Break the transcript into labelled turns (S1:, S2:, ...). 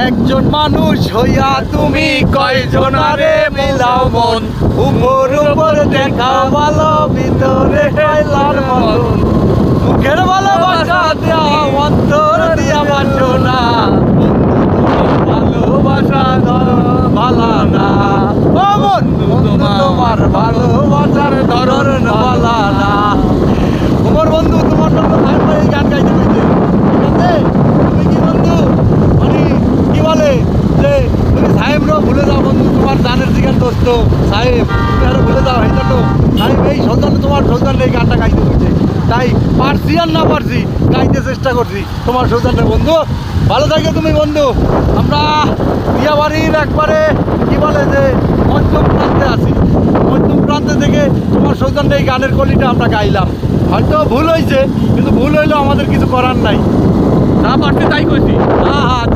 S1: একজন মানুষ হইয়া তুমি কয়জন কয়জনারে মিলাও মন? উপর উপর দেখা ভালো, ভিতরে লাল মন। মুখের ভালোবাসা দেওয়া অন্তর দিয়া বাঁচো না ভালোবাসা ভালা না তোমার ভালোবাসার ধরন ভালা না তোমার বন্ধু তোমার জন্য ভাই ভাই এই গান গাইতে হয়েছে ঠিক আছে তুমি কি বন্ধু মানে কি বলে যে তুমি সাহেবরাও ভুলে তোমার জানের দিকের দোস্ত সাহেব, তুমি আরও ভুলে যাও এই জন্য সাহেব, এই সন্তান তোমার সন্তান এই গানটা গাইতে হয়েছে তাই পারছি আর না পারছি, গাইতে চেষ্টা করছি। তোমার সন্তানটা বন্ধু, ভালো থাকো তুমি বন্ধু। আমরা বিয়াবাড়ির একবারে, কি বলে যে পঞ্চম প্রান্তে আছি। পঞ্চম প্রান্তে থেকে তোমার সৌজন্যে এই গানের কলিটা আমরা গাইলাম। হয়তো ভুল হয়েছে কিন্তু ভুল হইলেও আমাদের কিছু করার নাই।
S2: যা পারছে তাই করছি।
S1: হ্যাঁ হ্যাঁ